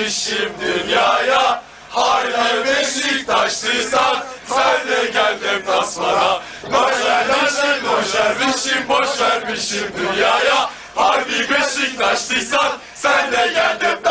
vermişim dünyaya. Hala Beşiktaşlıysan sen de gel deplasmana. Boş vermişim, boş vermişim, boş vermişim dünyaya. Harbi Beşiktaşlıysan sen de gel deplasmana.